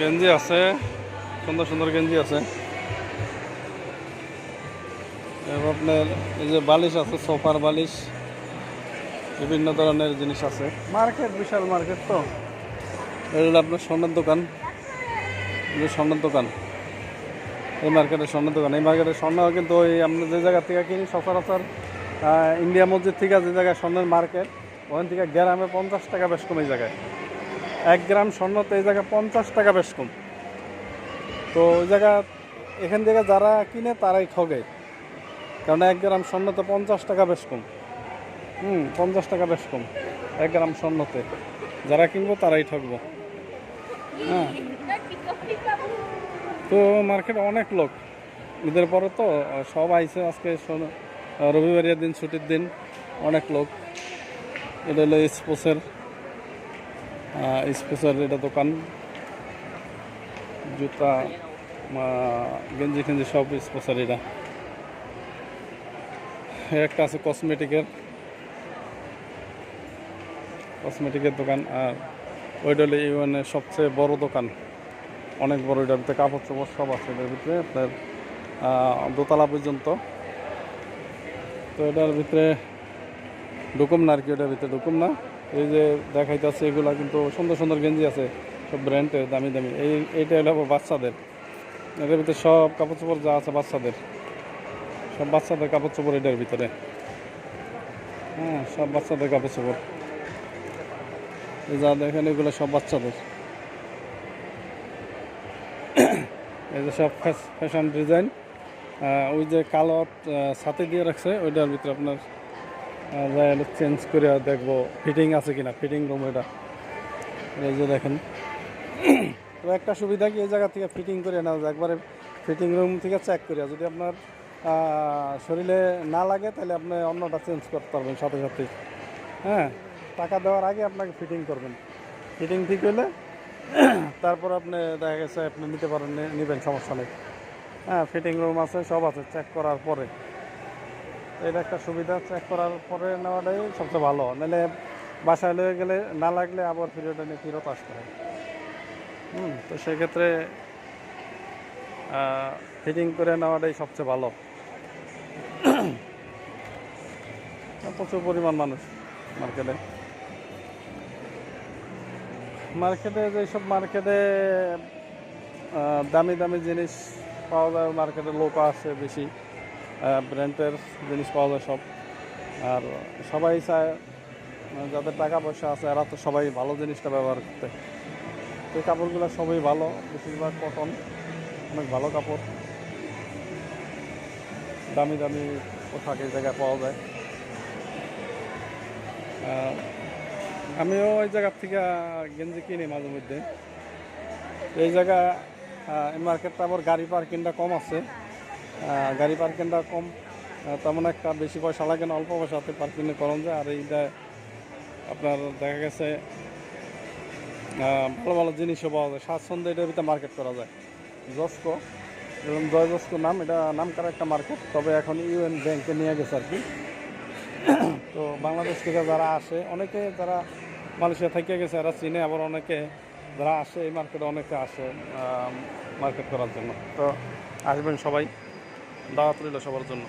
গেঞ্জি আছে সুন্দর সুন্দর গেঞ্জি আছে। এবং আপনার এই যে বালিশ আছে সোফার বালিশ বিভিন্ন ধরনের জিনিস আছে। মার্কেট বিশাল মার্কেট তো। এটা হলো আপনার স্বর্ণের দোকান। স্বর্ণের দোকান। এই মার্কেটে স্বর্ণের দোকান। এই মার্কেটে স্বর্ণ কিন্তু ওই আমরা যে জায়গা থেকে কিনি সচরাচর ইন্ডিয়া মসজিদ থেকে যে জায়গায় স্বর্ণের মার্কেট ওখান থেকে গ্রামে পঞ্চাশ টাকা বেশ কম এই জায়গায়। এক গ্রাম স্বর্ণ তো এই জায়গায় পঞ্চাশ টাকা বেশ কম। তো ওই জায়গা এখান থেকে যারা কিনে তারাই ঠগে। কারণ এক গ্রাম স্বর্ণ তো পঞ্চাশ টাকা বেশ কম। হুম, পঞ্চাশ টাকা বেশ কম। এক গ্রাম স্বর্ণতে। যারা কিনবো তারাই ঠকবো হ্যাঁ। তো মার্কেটে অনেক লোক। ঈদের পরে তো সব আইসে আজকে রবিবারের দিন, ছুটির দিন অনেক লোক। এটা হলো স্পোর্টসের স্পোর্টসের এটা দোকান। জুতা গেঞ্জি ফেঞ্জি সব স্পেশাল এটা। একটা আছে কসমেটিকের কসমেটিকের দোকান, আর ওইটা ইউএনের সবচেয়ে বড় দোকান। অনেক বড়, এটার ভিতরে কাপড় চোপড় সব আছে, এটার ভিতরে আপনার দোতলা পর্যন্ত। তো এটার ভিতরে ঢুকুম না আর কি ওটার ভিতরে ঢুকুম না। এই যে দেখাইতেছে এগুলা কিন্তু সুন্দর সুন্দর গেঞ্জি আছে, সব ব্র্যান্ডের দামি দামি। এই, এইটা হলো বাচ্চাদের। এটার ভিতরে সব কাপড় চোপড় যা আছে বাচ্চাদের। সব বাচ্চাদের কাপড় চোপড় এটার ভিতরে। হ্যাঁ সব বাচ্চাদের কাপড় চোপড়। এই যা দেখেন, এগুলো সব বাচ্চাদের। এই যে সব ফ্যাশন ডিজাইন ওই যে কালো সাথে দিয়ে রাখছে, ওইটার ভিতরে আপনার চেঞ্জ করে দেখব ফিটিং আছে কিনা ফিটিং রুম এটা। এই যে দেখেন। তো একটা সুবিধা কি, এই জায়গা থেকে ফিটিং করে যায় একবারে ফিটিং রুম থেকে চেক করে। যদি আপনার শরীরে না লাগে, তাহলে আপনি অন্যটা চেঞ্জ করতে পারবেন সাথে সাথে। হ্যাঁ টাকা দেওয়ার আগে আপনাকে ফিটিং করবেন। ফিটিং ঠিক হলে তারপর আপনি দেখা গেছে আপনি নিতে পারেন, নে- নেবেন, সমস্যা নেই। হ্যাঁ ফিটিং রুম আছে, সব আছে চেক করার পরে। এটা একটা সুবিধা চেক করার পরে নেওয়াটাই সবচেয়ে ভালো। নাহলে বাসায় লয়ে গেলে না লাগলে আবার ফিরত নিয়ে ফেরত আসতে হয়। হুম, তো সেক্ষেত্রে ফিটিং করে নেওয়াটাই সবচেয়ে ভালো। প্রচুর পরিমাণ মানুষ মার্কেটে। মার্কেটে যেসব মার্কেটে দামি দামি জিনিস পাওয়া যায়, মার্কেটে লোক আছে বেশি। ব্র্যান্ডের জিনিস পাওয়া যায় সব। আর সবাই চায় আহ, যাদের টাকা পয়সা আছে এরা তো সবাই ভালো জিনিসটা ব্যবহার করতে। এই কাপড়গুলো সবই ভালো বেশিরভাগ কটন অনেক ভালো কাপড়। দামি দামি পোশাক এই জায়গায় পাওয়া যায়। আমিও ওই জায়গার থেকে গেঞ্জি কিনি মাঝে মধ্যে। এই জায়গা মার্কেটটা আবার গাড়ি পার্কিংটা কম আছে। গাড়ি পার্কিংটা কম। তেমন একটা বেশি পয়সা লাগে না, অল্প পয়সাতে পার্কিংয়ে করন যায়। আর এইটা আপনার দেখা গেছে ভালো ভালো জিনিসও পাওয়া যায়। স্বাচ্ছন্দ্যে এটার ভিতরে মার্কেট করা যায়। জস্কো, এবং জয় জস্কো নাম, এটা নাম করা একটা মার্কেট তবে এখন ইউএন ব্যাংকে নিয়ে গেছে আর কি তো বাংলাদেশ থেকে যারা আসে, অনেকে যারা মালয়েশিয়া থেকে গেছে, এরা চিনে, আবার অনেকে যারা আসে, এই মার্কেটে অনেকে আসে মার্কেট করার জন্য। তো আসবেন সবাই। দাওয়াত রইল সবার জন্য।